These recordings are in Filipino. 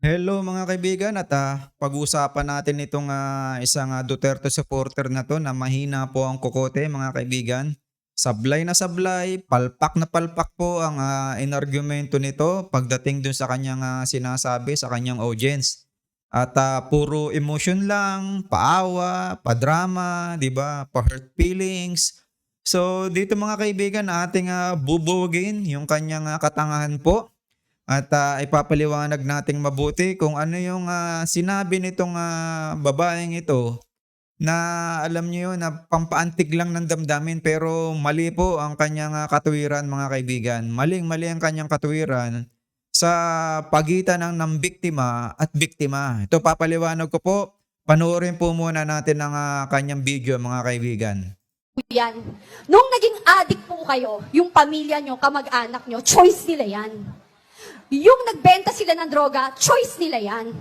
Hello mga kaibigan at ah, pag-uusapan natin itong ah, isang ah, Duterte supporter na to na mahina po ang kokote mga kaibigan. Sablay na sablay, palpak na palpak po ang ah, inargumento nito pagdating dun sa kanyang ah, sinasabi sa kanyang audience. At ah, puro emotion lang, paawa, padrama, 'di ba? Pa-hurt feelings. So dito mga kaibigan, ating ah, bubuwagin yung kanyang ah, katangahan po. At ah, ipapaliwanag nating mabuti kung ano yung ah, sinabi nitong ah, babaeng ito na alam niyo yun na pampaantig lang ng damdamin pero mali po ang kanyang ah, katuwiran mga kaibigan. Maling-mali ang kanyang katuwiran sa pagitan ng ng biktima at biktima. Ito papaliwanag ko po. Panoorin po muna natin ang ah, kanyang video mga kaibigan. yan. Nung naging addict po kayo, yung pamilya nyo, kamag-anak nyo, choice nila yan. Yung nagbenta sila ng droga, choice nila yan.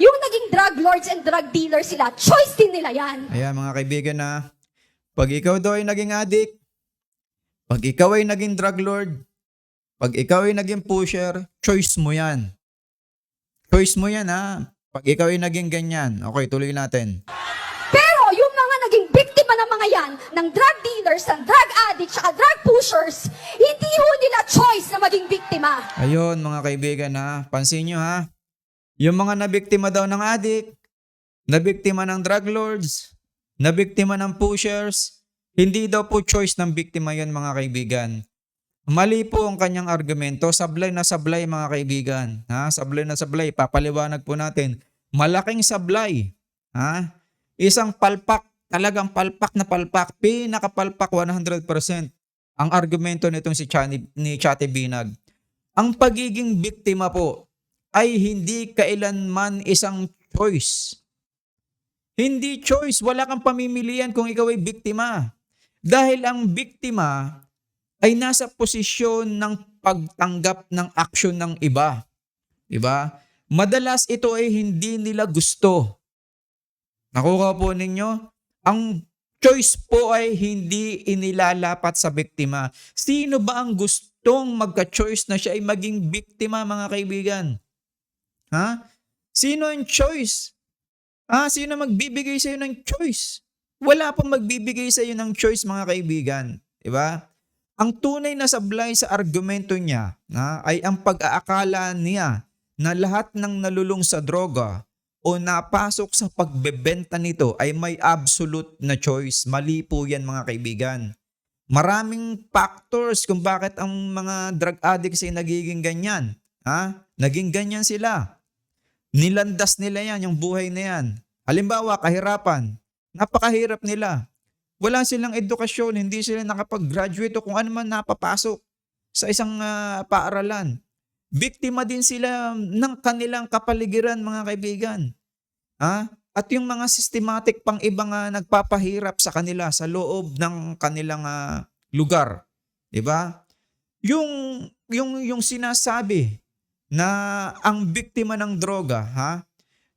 Yung naging drug lords and drug dealers sila, choice din nila yan. Ayan mga kaibigan na pag ikaw daw ay naging addict, pag ikaw ay naging drug lord, pag ikaw ay naging pusher, choice mo yan. Choice mo yan ha. Pag ikaw ay naging ganyan. Okay, tuloy natin. Pero yung mga naging biktima ng mga yan, ng drug dealers, ng drug addicts, saka drug pushers, hindi ho nila choice na maging biktima. Ayun mga kaibigan ha. Pansin nyo ha. Yung mga nabiktima daw ng addict, nabiktima ng drug lords, nabiktima ng pushers, hindi daw po choice ng biktima yon mga kaibigan. Mali po ang kanyang argumento. Sablay na sablay mga kaibigan. Ha? Sablay na sablay. Papaliwanag po natin. Malaking sablay. Ha? Isang palpak, talagang palpak na palpak, pinakapalpak 100% ang argumento nitong si Chani, ni Chate Binag. Ang pagiging biktima po ay hindi kailanman isang choice. Hindi choice. Wala kang pamimilian kung ikaw ay biktima. Dahil ang biktima ay nasa posisyon ng pagtanggap ng aksyon ng iba. Diba? Madalas ito ay hindi nila gusto. Nakuha po ninyo? Ang choice po ay hindi inilalapat sa biktima. Sino ba ang gustong magka-choice na siya ay maging biktima mga kaibigan? Ha? Sino ang choice? Ah, sino magbibigay sa iyo ng choice? Wala pong magbibigay sa iyo ng choice mga kaibigan, 'di ba? Ang tunay na sablay sa argumento niya na ay ang pag-aakala niya na lahat ng nalulung sa droga o napasok sa pagbebenta nito ay may absolute na choice. Mali po yan mga kaibigan. Maraming factors kung bakit ang mga drug addicts ay nagiging ganyan. Ha? Naging ganyan sila. Nilandas nila yan, yung buhay na yan. Halimbawa, kahirapan. Napakahirap nila. Wala silang edukasyon, hindi sila nakapag-graduate o kung ano man napapasok sa isang ah, paaralan. Biktima din sila ng kanilang kapaligiran, mga kaibigan. Ha? At yung mga systematic pang iba nga nagpapahirap sa kanila sa loob ng kanilang ah, lugar. 'Di ba? Yung yung yung sinasabi na ang biktima ng droga, ha?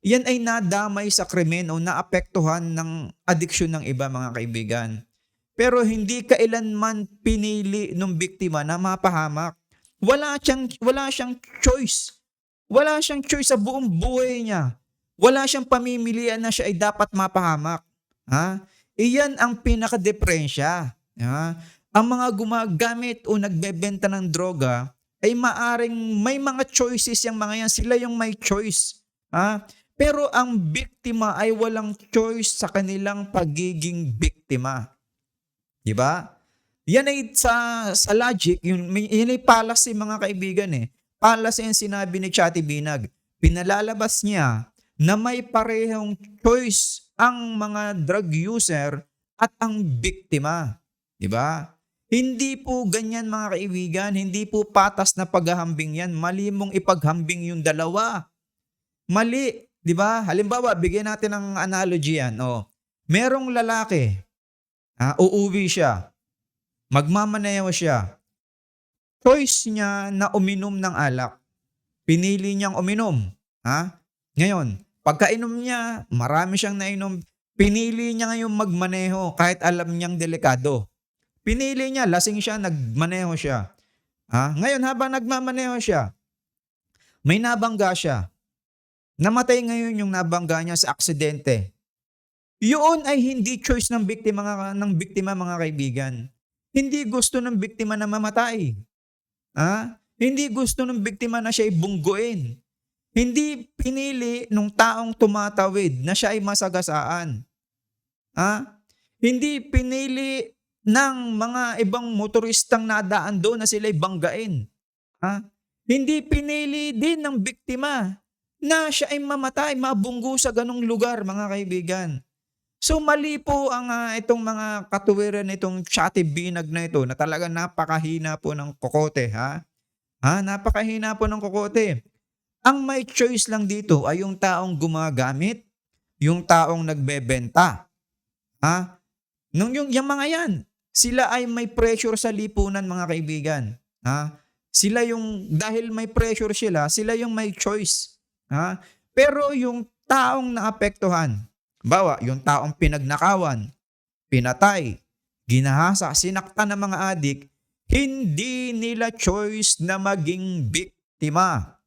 Yan ay nadamay sa krimen o naapektuhan ng adiksyon ng iba mga kaibigan. Pero hindi kailanman pinili ng biktima na mapahamak. Wala siyang, wala siyang choice. Wala siyang choice sa buong buhay niya. Wala siyang pamimilian na siya ay dapat mapahamak. Ha? Iyan ang pinaka-depresya. Ha? Ang mga gumagamit o nagbebenta ng droga ay maaring may mga choices yung mga yan. Sila yung may choice. Ha? Pero ang biktima ay walang choice sa kanilang pagiging biktima. Di ba? Yan ay sa, sa logic, yun, yan ay policy mga kaibigan eh. Policy ang sinabi ni Chati Binag. Pinalalabas niya na may parehong choice ang mga drug user at ang biktima. Di ba? Hindi po ganyan mga kaibigan, hindi po patas na paghahambing yan. Mali mong ipaghambing yung dalawa. Mali, 'di ba? Halimbawa, bigyan natin ng analogy yan. Oh, merong lalaki, ah, uuwi siya. Magmamaneho siya. Choice niya na uminom ng alak. Pinili niyang uminom, ha? Ngayon, pagkainom niya, marami siyang nainom. Pinili niya ngayon magmaneho kahit alam niyang delikado. Pinili niya, lasing siya, nagmaneho siya. Ha? Ngayon, habang nagmamaneho siya, may nabangga siya. namatay ngayon yung nabangga niya sa aksidente. Yun ay hindi choice ng biktima ng biktima mga kaibigan. Hindi gusto ng biktima na mamatay. Ha? Hindi gusto ng biktima na siya ay bungguin. Hindi pinili nung taong tumatawid na siya ay masagasaan. Ha? Hindi pinili ng mga ibang motoristang nadaan doon na sila ay banggain. Ha? Hindi pinili din ng biktima na siya ay mamatay, mabunggo sa ganong lugar, mga kaibigan. So mali po ang ah, itong mga katuwiran nitong chatty binag na ito na talaga napakahina po ng kokote, ha? Ha, napakahina po ng kokote. Ang may choice lang dito ay yung taong gumagamit, yung taong nagbebenta. Ha? Nung yung, yung mga yan, sila ay may pressure sa lipunan mga kaibigan. Ha? Sila yung, dahil may pressure sila, sila yung may choice. Ha? Pero yung taong naapektuhan, bawa, yung taong pinagnakawan, pinatay, ginahasa, sinaktan ng mga adik, hindi nila choice na maging biktima.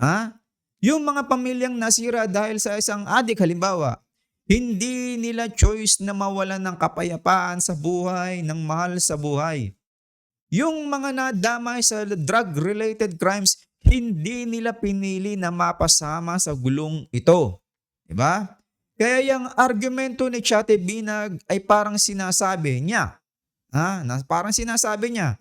Ha? Yung mga pamilyang nasira dahil sa isang adik halimbawa, hindi nila choice na mawalan ng kapayapaan sa buhay, ng mahal sa buhay. Yung mga nadamay sa drug-related crimes, hindi nila pinili na mapasama sa gulong ito. Diba? Kaya yung argumento ni Chate Binag ay parang sinasabi niya, ha, na parang sinasabi niya,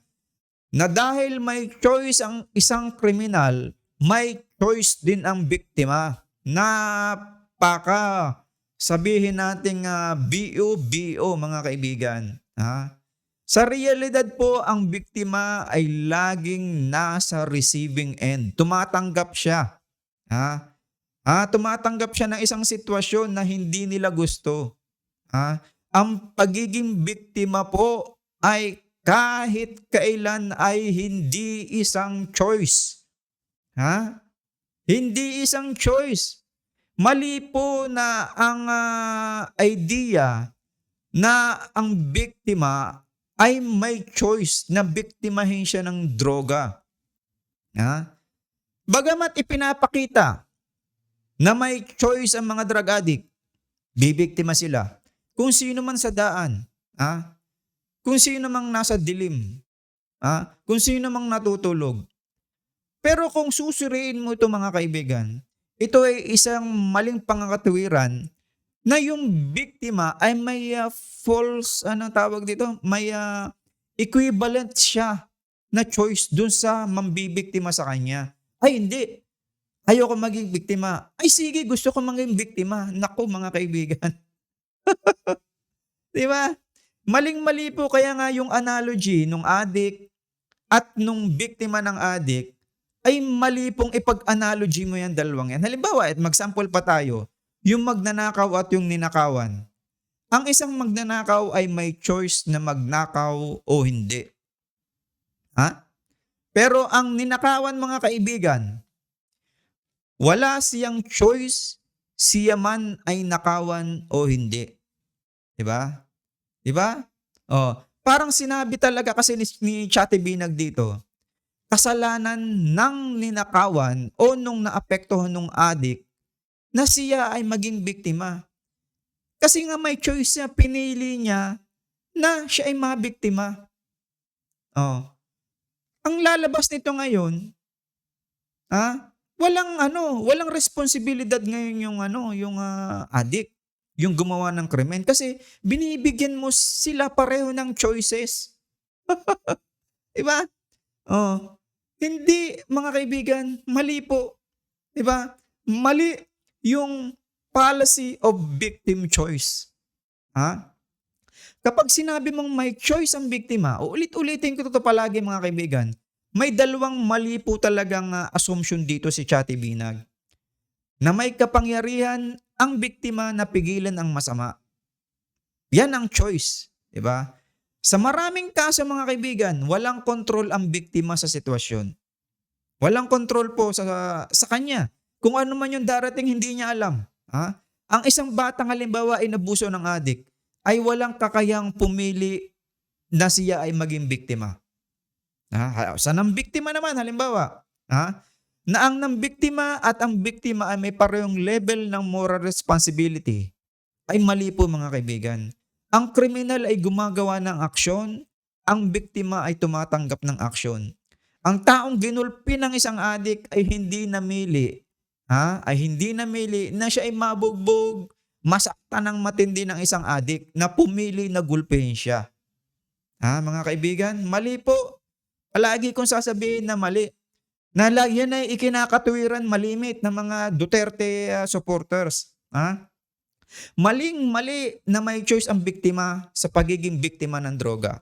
na dahil may choice ang isang kriminal, may choice din ang biktima. Napaka sabihin nating uh, BO-BO mga kaibigan. Ha? Sa realidad po, ang biktima ay laging nasa receiving end. Tumatanggap siya. Ha? Ha? Tumatanggap siya ng isang sitwasyon na hindi nila gusto. Ha? Ang pagiging biktima po ay kahit kailan ay hindi isang choice. Ha? Hindi isang choice. Mali po na ang ah, idea na ang biktima ay may choice na biktimahin siya ng droga. Ha? Bagamat ipinapakita na may choice ang mga drug addict, bibiktima sila. Kung sino man sa daan, ha? kung sino mang nasa dilim, ha? kung sino mang natutulog. Pero kung susuriin mo ito mga kaibigan, ito ay isang maling pangakatuwiran na yung biktima ay may ah, false, ano tawag dito, may ah, equivalent siya na choice dun sa mambibiktima sa kanya. Ay hindi, ayoko maging biktima. Ay sige, gusto ko maging biktima. Naku mga kaibigan. Di ba? Maling-mali po kaya nga yung analogy nung adik at nung biktima ng adik ay mali pong ipag-analogy mo yan dalawang yan. Halimbawa, at mag-sample pa tayo, yung magnanakaw at yung ninakawan. Ang isang magnanakaw ay may choice na magnakaw o hindi. Ha? Pero ang ninakawan mga kaibigan, wala siyang choice siya man ay nakawan o hindi. 'Di ba? 'Di ba? Oh, parang sinabi talaga kasi ni, ni Chate Binag dito, kasalanan ng ninakawan o nung naapektuhan ng adik na siya ay maging biktima. Kasi nga may choice siya, pinili niya na siya ay mabiktima. Oh. Ang lalabas nito ngayon, ah, walang ano, walang responsibilidad ngayon yung ano, yung ah, addict, yung gumawa ng krimen kasi binibigyan mo sila pareho ng choices. 'Di ba? Oh. Hindi mga kaibigan, mali po. 'Di ba? Mali yung policy of victim choice. Ha? Kapag sinabi mong may choice ang biktima, ulit-ulitin ko ito palagi mga kaibigan, may dalawang mali po talagang ah, assumption dito si Chati Binag. Na may kapangyarihan ang biktima na pigilan ang masama. Yan ang choice, 'di ba? Sa maraming kaso mga kaibigan, walang control ang biktima sa sitwasyon. Walang control po sa sa kanya. Kung ano man yung darating hindi niya alam, ha? Ang isang batang halimbawa ay nabuso ng adik, ay walang kakayang pumili na siya ay maging biktima. Ha? Sa nang biktima naman halimbawa, ha? na ang ng biktima at ang biktima ay may parehong level ng moral responsibility ay mali po mga kaibigan. Ang kriminal ay gumagawa ng aksyon, ang biktima ay tumatanggap ng aksyon. Ang taong ginulpi ng isang adik ay hindi namili, ha? Ay hindi namili na siya ay mabugbog, masaktan ng matindi ng isang adik na pumili na gulpihin siya. Ha, mga kaibigan, mali po. Palagi kong sasabihin na mali. Na yan ay ikinakatuwiran malimit ng mga Duterte uh, supporters. Ha? Maling mali na may choice ang biktima sa pagiging biktima ng droga.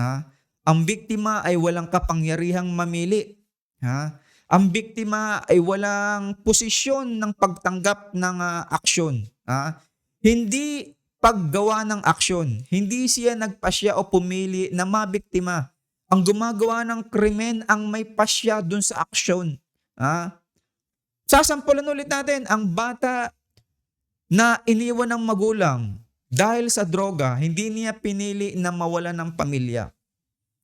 Ha? Ang biktima ay walang kapangyarihang mamili. Ha? Ang biktima ay walang posisyon ng pagtanggap ng ah, aksyon. Ha? Hindi paggawa ng aksyon. Hindi siya nagpasya o pumili na mabiktima. Ang gumagawa ng krimen ang may pasya dun sa aksyon. Ha? Sasampulan ulit natin, ang bata na iniwan ng magulang dahil sa droga, hindi niya pinili na mawala ng pamilya.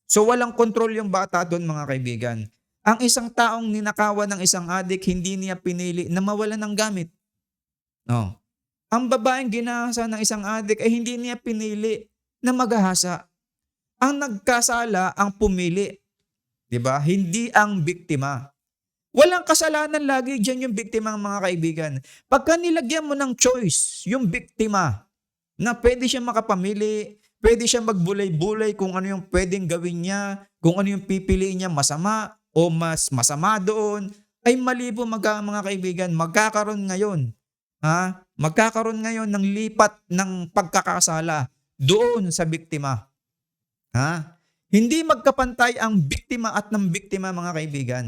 So walang kontrol yung bata doon mga kaibigan. Ang isang taong ninakawan ng isang adik, hindi niya pinili na mawala ng gamit. No. Ang babaeng ginahasa ng isang adik ay hindi niya pinili na maghahasa. Ang nagkasala ang pumili. 'Di ba? Hindi ang biktima. Walang kasalanan lagi diyan yung biktima mga kaibigan. Pagka nilagyan mo ng choice yung biktima na pwede siya makapamili, pwede siya magbulay-bulay kung ano yung pwedeng gawin niya, kung ano yung pipiliin niya masama o mas masama doon, ay mali po mga, mga kaibigan, magkakaroon ngayon. Ha? Magkakaroon ngayon ng lipat ng pagkakasala doon sa biktima. Ha? Hindi magkapantay ang biktima at ng biktima mga kaibigan.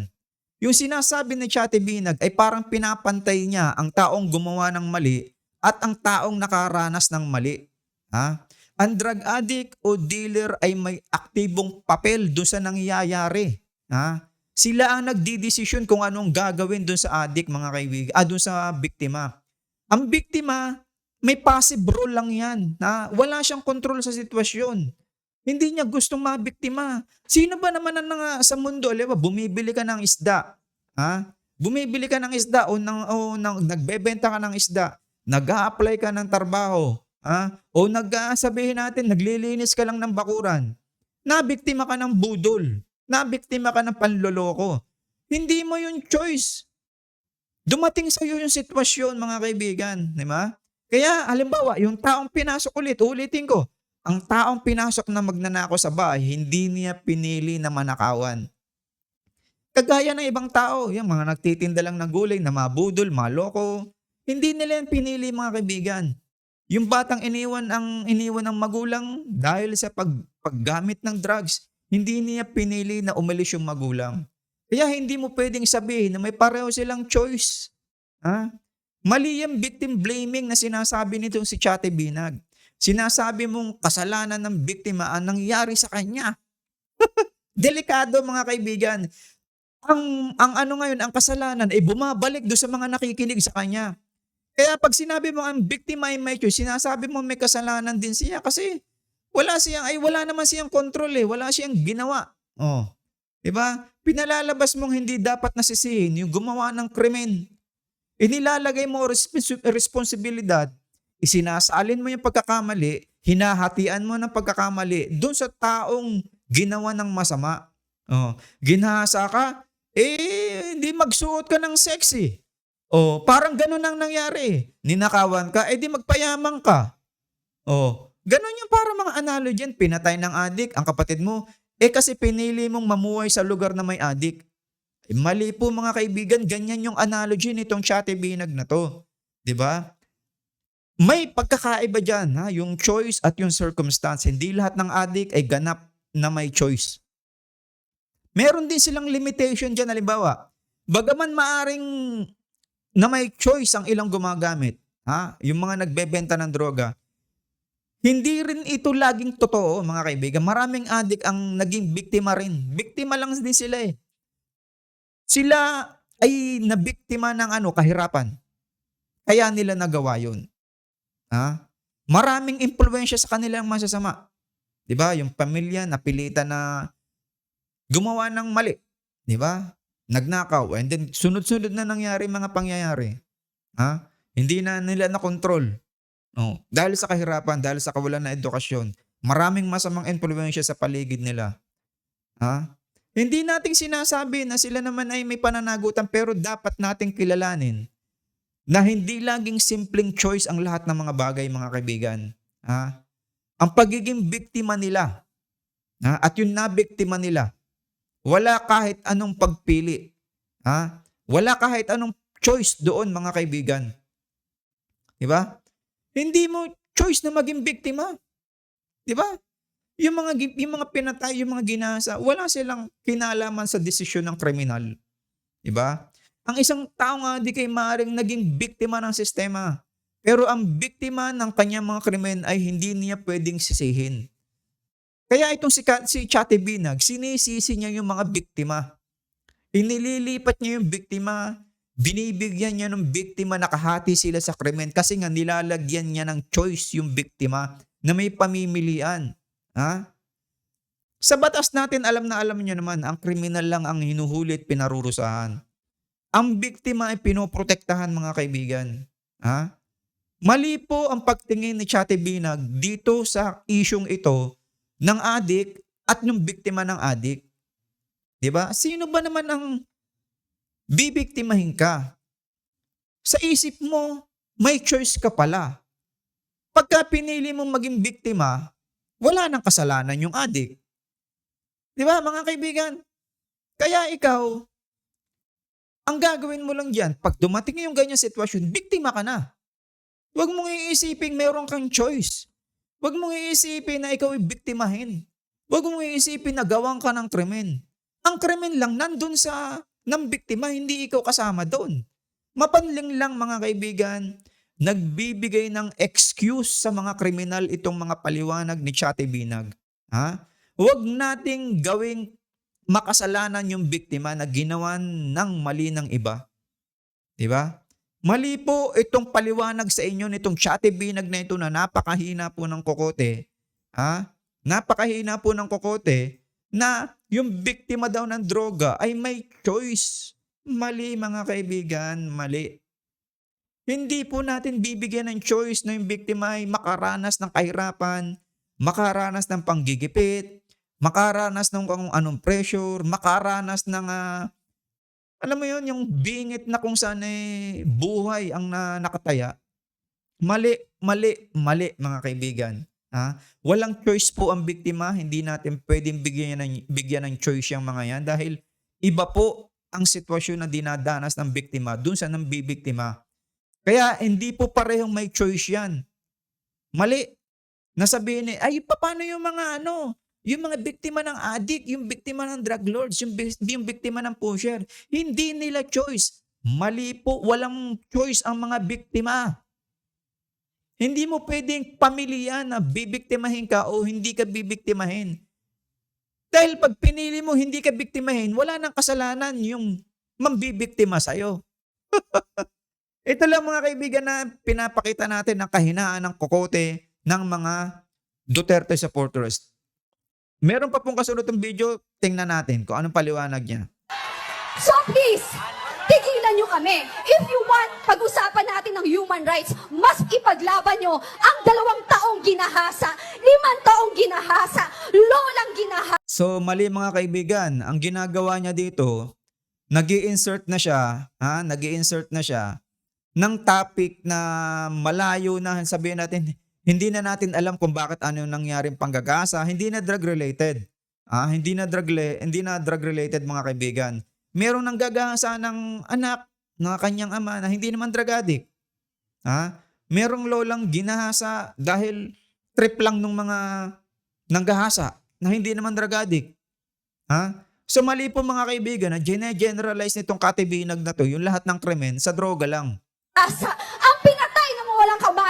Yung sinasabi ni Chate Binag ay parang pinapantay niya ang taong gumawa ng mali at ang taong nakaranas ng mali. Ha? Ang drug addict o dealer ay may aktibong papel doon sa nangyayari. Ha? Sila ang nagdidesisyon kung anong gagawin doon sa addict mga kaibigan, ah, doon sa biktima. Ang biktima, may passive role lang yan. Ha? Wala siyang control sa sitwasyon. Hindi niya gustong mabiktima. Sino ba naman ang nga sa mundo, alam mo, bumibili ka ng isda. Ha? Bumibili ka ng isda o, ng, o ng, nagbebenta ka ng isda. Nag-a-apply ka ng trabaho. Ha? O nag sabihin natin, naglilinis ka lang ng bakuran. Nabiktima ka ng budol. Nabiktima ka ng panloloko. Hindi mo yung choice. Dumating sa iyo yung sitwasyon, mga kaibigan. Di ba? Kaya, halimbawa, yung taong pinasok ulit, ulitin ko, ang taong pinasok na magnanako sa bahay, hindi niya pinili na manakawan. Kagaya ng ibang tao, yung mga nagtitinda lang ng gulay na mabudol, maloko, hindi nila yan pinili mga kaibigan. Yung batang iniwan ang iniwan ng magulang dahil sa pag, paggamit ng drugs, hindi niya pinili na umalis yung magulang. Kaya hindi mo pwedeng sabihin na may pareho silang choice. Ha? Mali yung victim blaming na sinasabi nito si Chate Binag. Sinasabi mong kasalanan ng biktima ang nangyari sa kanya. Delikado mga kaibigan. Ang, ang ano ngayon, ang kasalanan ay bumabalik do sa mga nakikinig sa kanya. Kaya pag sinabi mo ang biktima ay may choice, sinasabi mo may kasalanan din siya kasi wala siyang, ay wala naman siyang control eh. Wala siyang ginawa. Oh. Diba? Pinalalabas mong hindi dapat nasisihin yung gumawa ng krimen. Inilalagay mo respons- responsibilidad, isinasalin mo yung pagkakamali, hinahatian mo ng pagkakamali doon sa taong ginawa ng masama. Oh, ginahasa ka, eh hindi magsuot ka ng sexy. Oh, parang ganun ang nangyari. Ninakawan ka, eh di magpayamang ka. Oh, ganun yung para mga analogy yan. Pinatay ng adik ang kapatid mo. Eh kasi pinili mong mamuhay sa lugar na may adik. Eh, mali po mga kaibigan, ganyan yung analogy nitong Chate Binag na to. ba? May pagkakaiba dyan, ha? yung choice at yung circumstance. Hindi lahat ng adik ay ganap na may choice. Meron din silang limitation dyan, halimbawa. Bagaman maaring na may choice ang ilang gumagamit, ha? yung mga nagbebenta ng droga, hindi rin ito laging totoo, mga kaibigan. Maraming adik ang naging biktima rin. Biktima lang din sila eh. Sila ay nabiktima ng ano, kahirapan. Kaya nila nagawa yun. Ha? Maraming impluensya sa kanilang masasama. 'Di ba? Yung pamilya napilitan na gumawa ng mali, 'di ba? nagnakaw, and then sunod-sunod na nangyari mga pangyayari. Ha? Hindi na nila na-control. Oh, dahil sa kahirapan, dahil sa kawalan ng edukasyon, maraming masamang influensya sa paligid nila. Ha? Hindi nating sinasabi na sila naman ay may pananagutan pero dapat nating kilalanin na hindi laging simpleng choice ang lahat ng mga bagay mga kaibigan. Ha? Ang pagiging biktima nila ha? at yung nabiktima nila, wala kahit anong pagpili. Ha? Wala kahit anong choice doon mga kaibigan. Di ba? Hindi mo choice na maging biktima. Di ba? Yung mga, yung mga pinatay, yung mga ginasa, wala silang kinalaman sa desisyon ng kriminal. Di ba? Ang isang tao nga di kay maaaring naging biktima ng sistema. Pero ang biktima ng kanyang mga krimen ay hindi niya pwedeng sisihin. Kaya itong si, si Chate Binag, sinisisi niya yung mga biktima. Inililipat niya yung biktima, binibigyan niya ng biktima nakahati sila sa krimen kasi nga nilalagyan niya ng choice yung biktima na may pamimilian. Ha? Sa batas natin, alam na alam niyo naman, ang kriminal lang ang hinuhulit, pinarurusahan. Ang biktima ay pinoprotektahan mga kaibigan. Ha? Mali po ang pagtingin ni Chate Binag dito sa isyong ito ng adik at ng biktima ng adik. 'Di ba? Sino ba naman ang bibiktimahin ka? Sa isip mo, may choice ka pala. Pagka pinili mong maging biktima, wala nang kasalanan yung adik. 'Di ba, mga kaibigan? Kaya ikaw, ang gagawin mo lang diyan, pag dumating yung ganyan sitwasyon, biktima ka na. Huwag mong iisipin meron kang choice. Huwag mong iisipin na ikaw ay biktimahin. Huwag mong iisipin na gawang ka ng krimen. Ang krimen lang nandun sa ng biktima, hindi ikaw kasama doon. Mapanling lang mga kaibigan, nagbibigay ng excuse sa mga kriminal itong mga paliwanag ni Chate Binag. Ha? Huwag nating gawing makasalanan yung biktima na ginawa ng mali ng iba. 'Di ba? Mali po itong paliwanag sa inyo nitong Chate Binag na ito na napakahina po ng kokote. Ha? Napakahina po ng kokote na yung biktima daw ng droga ay may choice. Mali mga kaibigan, mali. Hindi po natin bibigyan ng choice na yung biktima ay makaranas ng kahirapan, makaranas ng panggigipit, makaranas ng kung anong pressure, makaranas ng ah, alam mo yun, yung bingit na kung saan eh, buhay ang na, nakataya. Mali, mali, mali mga kaibigan. Ha? Walang choice po ang biktima, hindi natin pwedeng bigyan ng, bigyan ng choice yung mga yan dahil iba po ang sitwasyon na dinadanas ng biktima dun sa nang bibiktima. Kaya hindi po parehong may choice yan. Mali. Nasabihin eh, ay paano yung mga ano, yung mga biktima ng addict, yung biktima ng drug lords, yung, yung biktima ng pusher, hindi nila choice. Mali po, walang choice ang mga biktima. Hindi mo pwedeng pamilya na bibiktimahin ka o hindi ka bibiktimahin. Dahil pag pinili mo hindi ka biktimahin, wala nang kasalanan yung mambibiktima sa'yo. Ito lang mga kaibigan na pinapakita natin ang kahinaan ng kokote ng mga Duterte supporters. Meron pa pong kasunod ng video, tingnan natin kung anong paliwanag niya. So please, tigilan nyo kami. If you want, pag-usapan natin ng human rights, mas ipaglaban nyo ang dalawang taong ginahasa, limang taong ginahasa, lolang ginahasa. So mali mga kaibigan, ang ginagawa niya dito, nag insert na siya, ha? nag insert na siya ng topic na malayo na sabihin natin, hindi na natin alam kung bakit ano nangyaring panggagasa, hindi na drug related. Ah, hindi na drug hindi na drug related mga kaibigan. Merong nanggagasa ng anak ng kanyang ama na hindi naman drug addict. Ha? Merong lolang ginahasa dahil trip lang ng mga nanggahasa na hindi naman drug addict. Ha? So mali po mga kaibigan na gene-generalize nitong katibinag na to, yung lahat ng krimen sa droga lang. Asa,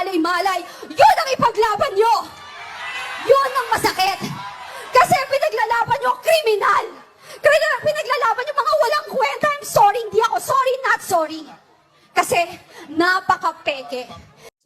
kamalay-malay, yun ang ipaglaban nyo! Yun ang masakit! Kasi pinaglalaban nyo kriminal! Kaya pinaglalaban nyo mga walang kwenta. I'm sorry, hindi ako sorry, not sorry. Kasi napaka-peke.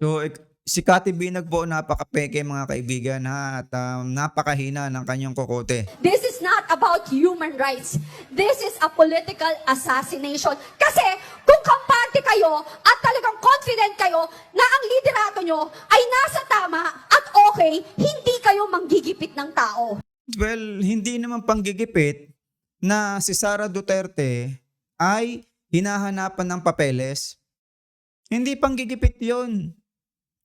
So, si Kati Binag po napakapeke mga kaibigan ha at um, napakahina ng kanyang kokote. This is not about human rights. This is a political assassination. Kasi kung kampante kayo at talagang confident kayo na ang liderato nyo ay nasa tama at okay, hindi kayo manggigipit ng tao. Well, hindi naman panggigipit na si Sara Duterte ay hinahanapan ng papeles. Hindi panggigipit yon.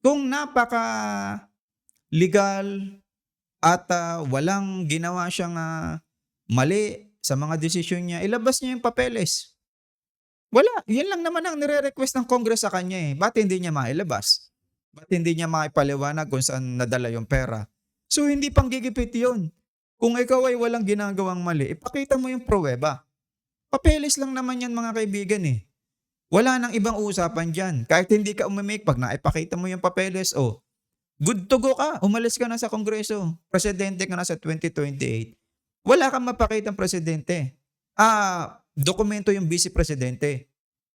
Kung napaka legal at ah, walang ginawa siyang ah, mali sa mga desisyon niya, ilabas niya yung papeles. Wala. Yan lang naman ang nire-request ng Congress sa kanya eh. Ba't hindi niya mailabas? Ba't hindi niya maipaliwanag kung saan nadala yung pera? So, hindi panggigipit yon. Kung ikaw ay walang ginagawang mali, ipakita mo yung pruweba. Papeles lang naman yan mga kaibigan eh. Wala nang ibang usapan dyan. Kahit hindi ka umimik, pag naipakita mo yung papeles, oh, good to go ka. Umalis ka na sa kongreso. Presidente ka na sa 2028. Wala kang mapakitang presidente. Ah, dokumento yung vice presidente.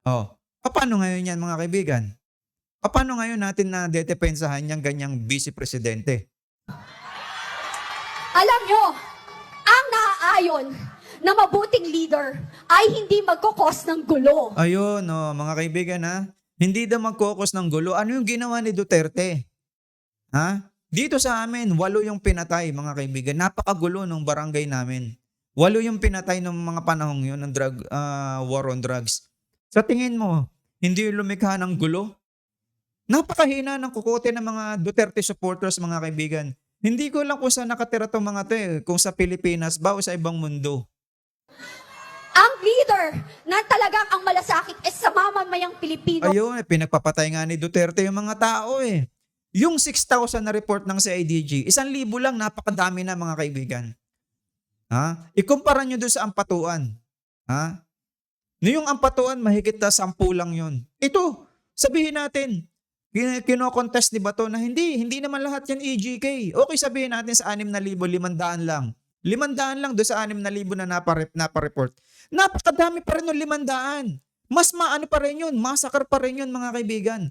Oh, paano ngayon yan mga kaibigan? Paano ngayon natin na dedepensahan yung ganyang vice presidente? Alam nyo, ang naaayon na mabuting leader ay hindi magkukos ng gulo. Ayun, no, mga kaibigan ha. Hindi daw magkokos ng gulo. Ano yung ginawa ni Duterte? Ha? Dito sa amin, walo yung pinatay, mga kaibigan. Napakagulo ng barangay namin. Walo yung pinatay ng mga panahong yun ng drug, ah, war on drugs. Sa tingin mo, hindi lumikha ng gulo? Napakahina ng kukote ng mga Duterte supporters, mga kaibigan. Hindi ko lang kung saan nakatira tong mga to eh, kung sa Pilipinas ba o sa ibang mundo. Ang leader na talagang ang malasakit is sa mamamayang Pilipino. Ayun, eh, pinagpapatay nga ni Duterte yung mga tao eh. Yung 6,000 na report ng CIDG, isang libo lang, napakadami na mga kaibigan. Ha? Ikumpara nyo doon sa ampatuan. Ha? No yung ampatuan, mahigit na 10 lang yun. Ito, sabihin natin, kin- kinokontest ni Bato na hindi, hindi naman lahat yan EGK. Okay sabihin natin sa 6,000, 500 lang. 500 lang doon sa 6,000 na naparep, napareport. Napakadami pa rin ng 500. Mas maano pa rin yun, massacre pa rin yun mga kaibigan.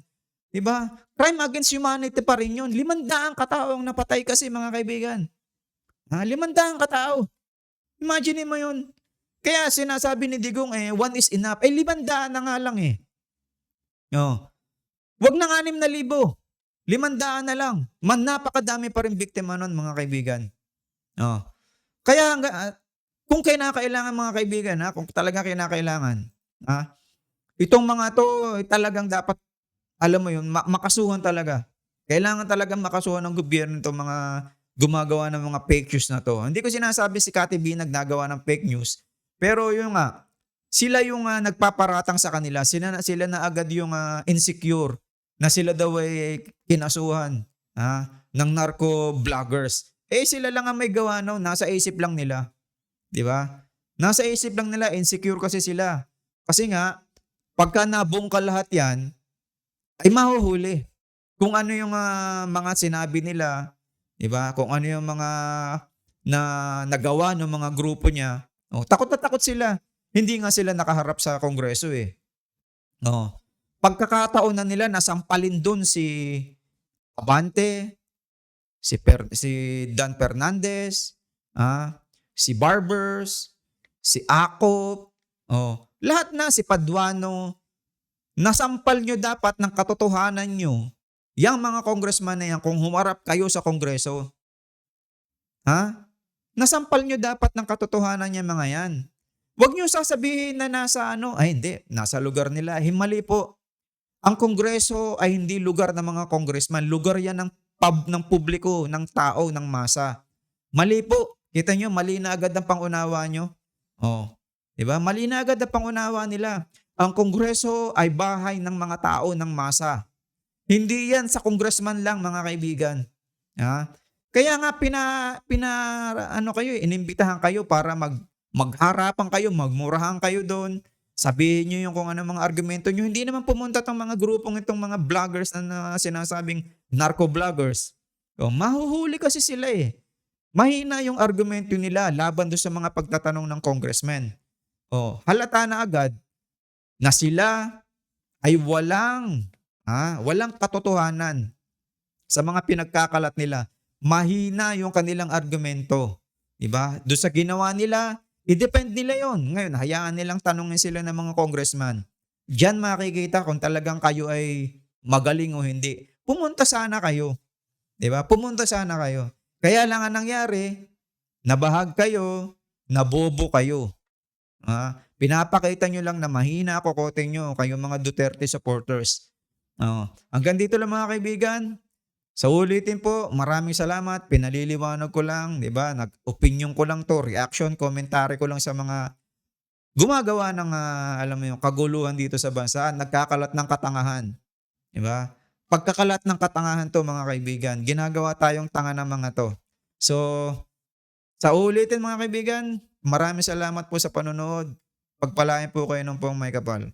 Diba? Crime against humanity pa rin yun. 500 katao ang napatay kasi mga kaibigan. Ha, 500 katao. Imagine mo yun. Kaya sinasabi ni Digong eh, one is enough. Eh, 500 na nga lang eh. Oh. Wag na 6,000. 500 na lang. Man, napakadami pa rin biktima nun mga kaibigan. Oh. Kaya ah, kung kinakailangan mga kaibigan, ha, kung talaga kinakailangan, ha, itong mga to eh, talagang dapat, alam mo yun, ma- makasuhan talaga. Kailangan talagang makasuhan ng gobyerno itong mga gumagawa ng mga fake news na to. Hindi ko sinasabi si Kati B nagnagawa ng fake news, pero yung nga, sila yung ah, nagpaparatang sa kanila, sila na, sila na agad yung ah, insecure na sila daw ay kinasuhan ha, ng narco vloggers. Eh sila lang ang may gawa no, nasa isip lang nila. 'Di ba? Nasa isip lang nila, insecure kasi sila. Kasi nga, pagka nabungkal lahat 'yan, ay mahuhuli. Kung ano yung ah, mga sinabi nila, 'di ba? Kung ano yung mga na nagawa ng mga grupo niya, oh, takot na takot sila. Hindi nga sila nakaharap sa kongreso eh. Oh. Pagkakataon na nila nasampalin doon si Abante, si per, si Dan Fernandez, ah, si Barbers, si Akop, oh, lahat na si Paduano, nasampal nyo dapat ng katotohanan nyo. Yang mga congressman na yan, kung humarap kayo sa kongreso, ha? Nasampal nyo dapat ng katotohanan niya mga yan. Huwag nyo sasabihin na nasa ano, ay hindi, nasa lugar nila. Himali po. Ang kongreso ay hindi lugar ng mga congressman. Lugar yan ng pub ng publiko, ng tao, ng masa. Mali po. Kita nyo, mali na agad ang pangunawa nyo. Oh. 'Di ba? Mali na agad ang pangunawa nila. Ang kongreso ay bahay ng mga tao, ng masa. Hindi yan sa congressman lang, mga kaibigan. Ha? Kaya nga pina, pina ano kayo, inimbitahan kayo para mag magharapan kayo, magmurahan kayo doon. Sabihin nyo yung kung ano mga argumento nyo. Hindi naman pumunta tong mga grupong itong mga vloggers na, na sinasabing narco-vloggers. O, mahuhuli kasi sila eh. Mahina yung argumento nila laban doon sa mga pagtatanong ng congressman. O, halata na agad na sila ay walang, ha, walang katotohanan sa mga pinagkakalat nila, mahina yung kanilang argumento. Diba? Doon sa ginawa nila, i-depend nila yon. Ngayon, hayaan nilang tanungin sila ng mga congressman. Diyan makikita kung talagang kayo ay magaling o hindi. Pumunta sana kayo. 'Di ba? Pumunta sana kayo. Kaya lang ang nangyari, nabahag kayo, nabobo kayo. Ah, pinapakita nyo lang na mahina kokote nyo kayong mga Duterte supporters. Oh, hanggang dito lang mga kaibigan. Sa ulitin po, maraming salamat. Pinaliliwanag ko lang, 'di ba? Nag-opinion ko lang 'to, reaction, commentary ko lang sa mga gumagawa ng ah, alam mo yung kaguluhan dito sa bansa, nagkakalat ng katangahan. 'Di ba? Pagkakalat ng katangahan 'to mga kaibigan, ginagawa tayong tanga ng mga 'to. So, sa ulitin mga kaibigan, maraming salamat po sa panonood. Pagpalain po kayo ng pong may kapal.